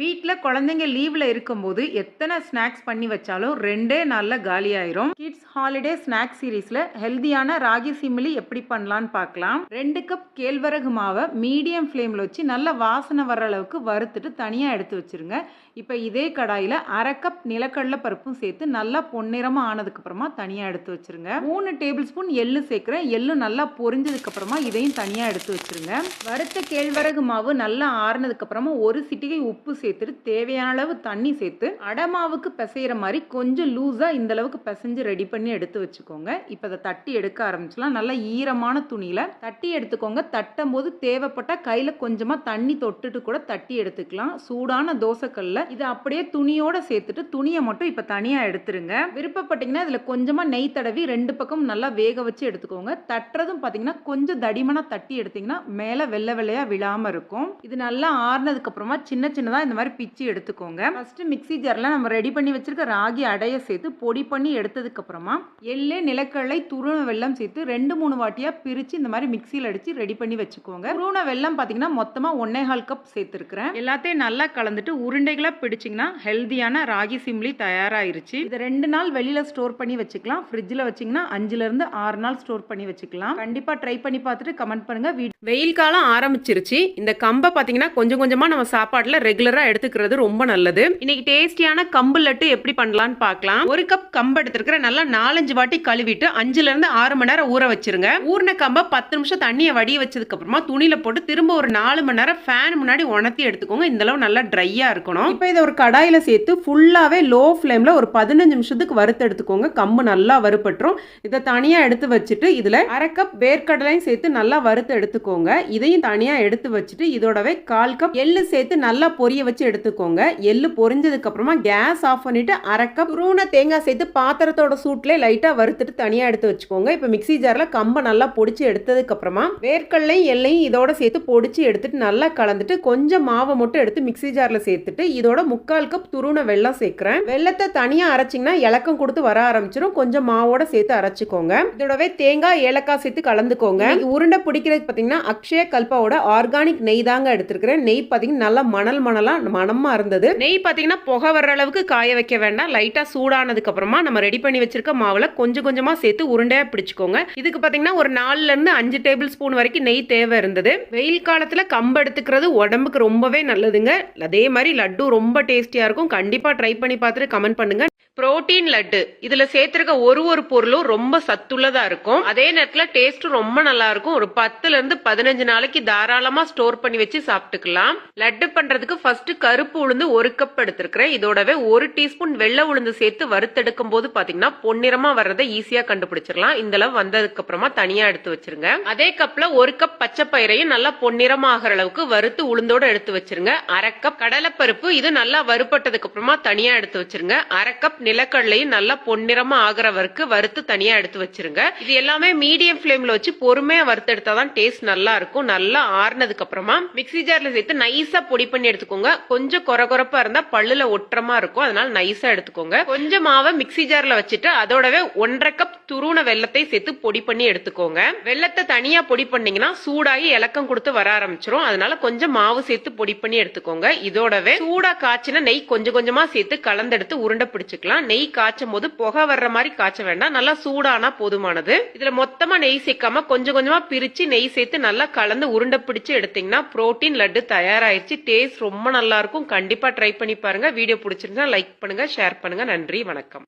வீட்டில் குழந்தைங்க லீவில் இருக்கும்போது எத்தனை ஸ்நாக்ஸ் பண்ணி வச்சாலும் ரெண்டே நாளில் காலியாயிரும். கிட்ஸ் ஹாலிடே ஸ்நாக்ஸ் சீரீஸில் ஹெல்தியான ராகி சிமிலி எப்படி பண்ணலான்னு பார்க்கலாம். ரெண்டு கப் கேழ்வரகு மாவை மீடியம் ஃப்ளேமில் வச்சு நல்ல வாசனை வர அளவுக்கு வறுத்துட்டு தனியாக எடுத்து வச்சிருங்க. இப்போ இதே கடாயில் அரை கப் நிலக்கடலை பருப்பும் சேர்த்து நல்லா பொன்னிறமாக ஆனதுக்கப்புறமா தனியாக எடுத்து வச்சிருங்க. மூணு டேபிள் ஸ்பூன் எள்ளு சேர்க்குறேன். எள்ளு நல்லா பொரிஞ்சதுக்கப்புறமா இதையும் தனியாக எடுத்து வச்சிருங்க. வறுத்த கேழ்வரகு மாவு நல்லா ஆறுனதுக்கப்புறமா ஒரு சிட்டிகை உப்பு சேர்த்துட்டு தேவையான அளவு தண்ணி சேர்த்து அடமாவுக்கு பிசைகிற மாதிரி கொஞ்சம் லூஸாக இந்த அளவுக்கு பிசைஞ்சு ரெடி பண்ணி எடுத்து வச்சுக்கோங்க. இப்போ அதை தட்டி எடுக்க ஆரம்பிச்சலாம் நல்லா ஈரமான துணியில் தட்டி எடுத்துக்கோங்க. தட்டும் போது தேவைப்பட்டால் கையில் கொஞ்சமாக தண்ணி தொட்டுட்டு கூட தட்டி எடுத்துக்கலாம். சூடான தோசைக்கல்ல இதை அப்படியே துணியோட சேர்த்துட்டு துணியை மட்டும் இப்போ தனியாக எடுத்துருங்க. விருப்பப்பட்டீங்கன்னா இதில் கொஞ்சமாக நெய் தடவி ரெண்டு பக்கம் நல்லா வேக வச்சு எடுத்துக்கோங்க. தட்டுறதும் பார்த்தீங்கன்னா கொஞ்சம் தடிமனாக தட்டி எடுத்தீங்கன்னா மேலே வெள்ளை வெள்ளையாக விழாமல் இருக்கும். இது நல்லா ஆறுனதுக்கப்புறமா சின்ன சின்னதாக இந்த மாதிரி பிச்சு எடுத்துக்கோங்க. ஃபர்ஸ்ட் மிக்ஸி ஜாரில் நம்ம ரெடி பண்ணி வச்சிருக்க ராகி அடைய சேர்த்து பொடி பண்ணி எடுத்ததுக்கு அப்புறமா எள்ளு நிலக்கடலை துருவ வெல்லம் சேர்த்து ரெண்டு மூணு வாட்டியாக பிரித்து இந்த மாதிரி மிக்சியில் அடித்து ரெடி பண்ணி வச்சுக்கோங்க. துருவ வெல்லம் பார்த்தீங்கன்னா மொத்தமாக ஒன்னே கால் கப் சேர்த்துருக்கிறேன். எல்லாத்தையும் நல்லா கலந்துட்டு உருண்டைகளாக பிடிச்சிங்கன்னா ஹெல்தியான ராகி சிம்லி தயாராயிருச்சு. இதை ரெண்டு நாள் வெளியில் ஸ்டோர் பண்ணி வச்சுக்கலாம். ஃப்ரிட்ஜில் வச்சிங்கன்னா அஞ்சுலேருந்து ஆறு நாள் ஸ்டோர் பண்ணி வச்சுக்கலாம். கண்டிப்பாக ட்ரை பண்ணி பார்த்துட்டு கமெண்ட் பண்ணுங்கள் வெயில் காலம் ஆரம்பிச்சிருச்சு. இந்த கம்பை பார்த்தீங்கன்னா கொஞ்சம் கொஞ்சமாக நம்ம சாப்பாட்டில் ரெகுலராக எடுத்துக்கிறது ரொம்ப நல்லது. இன்னைக்கு டேஸ்டியான கம்பு லட்டு எப்படி பண்ணலாம்னு பார்க்கலாம். ஒரு கப் கம்பு எடுத்துருக்கிற நல்லா நாலஞ்சு வாட்டி கழுவிட்டு அஞ்சுல இருந்து ஆறு மணி நேரம் ஊற வச்சிருங்க. ஊறின கம்பை பத்து நிமிஷம் தண்ணியை வடிய வச்சதுக்கு அப்புறமா துணியில போட்டு திரும்ப ஒரு நாலு மணி நேரம் ஃபேன் முன்னாடி உணர்த்தி எடுத்துக்கோங்க. இந்த அளவு நல்லா ட்ரையா இருக்கணும். இப்போ இதை ஒரு கடாயில சேர்த்து ஃபுல்லாவே லோ ஃப்ளேம்ல ஒரு பதினஞ்சு நிமிஷத்துக்கு வறுத்து எடுத்துக்கோங்க. கம்பு நல்லா வறுபட்டுரும். இதை தனியா எடுத்து வச்சுட்டு இதுல அரை கப் வேர்க்கடலையும் சேர்த்து நல்லா வறுத்து எடுத்துக்கோங்க. இதையும் தனியா எடுத்து வச்சுட்டு இதோடவே கால் கப் எள்ளு சேர்த்து நல்லா பொரிய வச்சு எடுத்துக்கோங்க. எள்ளு பொரிஞ்சதுக்கு அப்புறமா கேஸ் ஆஃப் பண்ணிட்டு அரை கப் ரூன தேங்காய் சேர்த்து பாத்திரத்தோட சூட்டில் லைட்டா வறுத்துட்டு தனியா எடுத்து வச்சுக்கோங்க. இப்போ மிக்ஸி ஜார்ல கம்பை நல்லா பொடிச்சு எடுத்ததுக்கு அப்புறமா வேர்க்கடலையும் எல்லையும் இதோட சேர்த்து பொடிச்சு எடுத்துட்டு நல்லா கலந்துட்டு கொஞ்சம் மாவை மட்டும் எடுத்து மிக்ஸி ஜார்ல சேர்த்துட்டு இதோட முக்கால் கப் துருண வெள்ளம் சேர்க்கிறேன். வெள்ளத்தை தனியா அரைச்சிங்கன்னா இலக்கம் கொடுத்து வர ஆரம்பிச்சிடும் கொஞ்சம் மாவோட சேர்த்து அரைச்சிக்கோங்க. இதோடவே தேங்காய் ஏலக்காய் சேர்த்து கலந்துக்கோங்க. உருண்டை பிடிக்கிறதுக்கு பார்த்தீங்கன்னா அக்ஷய கல்பாவோட ஆர்கானிக் நெய் தாங்க எடுத்திருக்கிறேன். நெய் பார்த்தீங்கன்னா நல்லா மணல் மணலா மணமா இருந்தது. நெய் பார்த்தீங்கன்னா புகை வர்ற அளவுக்கு காய வைக்க வேண்டாம். லைட்டா சூடானதுக்கு அப்புறமா நம்ம ரெடி பண்ணி வச்சிருக்க மாவுல கொஞ்சம் கொஞ்சமா சேர்த்து உருண்டையா பிடிச்சுக்கோங்க. இதுக்கு பார்த்தீங்கன்னா ஒரு நாலுல இருந்து அஞ்சு டேபிள் ஸ்பூன் வரைக்கும் நெய் தேவை இருந்தது. வெயில் காலத்துல கம்பு எடுத்துக்கிறது உடம்புக்கு ரொம்பவே நல்லதுங்க. அதே மாதிரி லட்டு ரொம்ப டேஸ்டியா இருக்கும். கண்டிப்பா ட்ரை பண்ணி பார்த்துட்டு கமெண்ட் பண்ணுங்க. புரோட்டீன் லட்டு. இதுல சேர்த்திருக்க ஒரு ஒரு பொருளும் ரொம்ப சத்துள்ளதா இருக்கும். அதே நேரத்துல டேஸ்ட் ரொம்ப நல்லா இருக்கும். ஒரு பத்துல இருந்து பதினஞ்சு நாளைக்கு தாராளமா ஸ்டோர் பண்ணி வச்சு சாப்பிட்டுக்கலாம். லட்டு பண்றதுக்கு ஃபர்ஸ்ட் கருப்பு உளுந்து ஒரு கப் எடுத்திருக்கிறேன். இதோடவே ஒரு டீஸ்பூன் வெள்ளை உளுந்து சேர்த்து வறுத்தெடுக்கும் போது பாத்தீங்கன்னா பொன்னிறமா வர்றதை ஈஸியா கண்டுபிடிச்சிடலாம். இந்த அளவு வந்ததுக்கு அப்புறமா தனியா எடுத்து வச்சிருங்க. அதே கப்ல ஒரு கப் பச்சை பயிரையும் நல்லா பொன்னிறமா ஆகிற அளவுக்கு வறுத்து உளுந்தோட எடுத்து வச்சிருங்க. அரை கப் கடலைப்பருப்பு இது நல்லா வறுபட்டதுக்கு அப்புறமா தனியா எடுத்து வச்சிருங்க. அரை கப் நிலக்கடலையும் நல்லா பொன்னிறமா ஆகிற வரைக்கும் வறுத்து தனியா எடுத்து வச்சிருங்க. இது எல்லாமே மீடியம் ஃப்ளேம்ல வச்சு பொறுமையா வறுத்து எடுத்தாதான் டேஸ்ட் நல்லா இருக்கும். நல்லா ஆறுனதுக்கு அப்புறமா மிக்ஸி ஜார்ல சேர்த்து நைஸா பொடி பண்ணி எடுத்துக்கோங்க. கொஞ்சம் கொர கொரப்பா இருந்தா பல்லுல ஒட்டுறமா இருக்கும். அதனால நைஸா எடுத்துக்கோங்க. கொஞ்சம் மாவை மிக்ஸி ஜார்ல வச்சுட்டு அதோடவே ஒன்றரை கப் துருண வெள்ளத்தை சேர்த்து பொடி பண்ணி எடுத்துக்கோங்க. வெள்ளத்தை தனியா பொடி பண்ணீங்கன்னா சூடாகி இலக்கம் கொடுத்து வர ஆரம்பிச்சிரும். அதனால கொஞ்சம் மாவு சேர்த்து பொடி பண்ணி எடுத்துக்கோங்க. இதோடவே சூடா காய்ச்சின நெய் கொஞ்சம் கொஞ்சமா சேர்த்து கலந்தெடுத்து உருண்டை பிடிச்சுக்கலாம். நெய் காய்ச்சும் போது புகை வர்ற மாதிரி காய்ச்ச வேண்டாம். நல்லா சூடானா போதுமானது. இதுல மொத்தமா நெய் சேர்க்காம கொஞ்சம் கொஞ்சமா பிரிச்சு நெய் சேர்த்து நல்லா கலந்து உருண்டை பிடிச்சு எடுத்தீங்கன்னா புரோட்டீன் லட்டு தயாராயிருச்சு. டேஸ்ட் ரொம்ப நல்லா இருக்கும். கண்டிப்பா ட்ரை பண்ணி பாருங்க. வீடியோ பிடிச்சிருந்தா லைக் பண்ணுங்க ஷேர் பண்ணுங்க. நன்றி வணக்கம்.